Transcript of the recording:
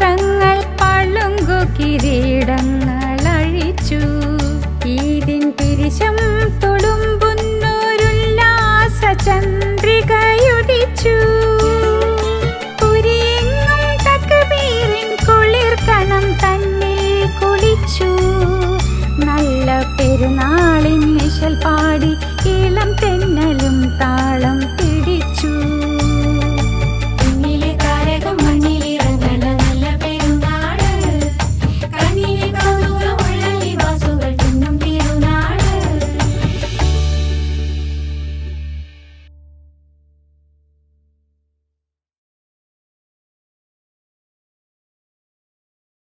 വസ്ത്രങ്ങൾ പളുങ്കു കിരീടങ്ങൾ അഴിച്ചു. ഈതിൻ പിരിശം തുളുമ്പുന്നൊരുല്ലാസ ചന്ദ്രികയുദിച്ചു തന്നിൽ നല്ല പെരുന്നാളിൻ മിഷൽ പാടി ഇളം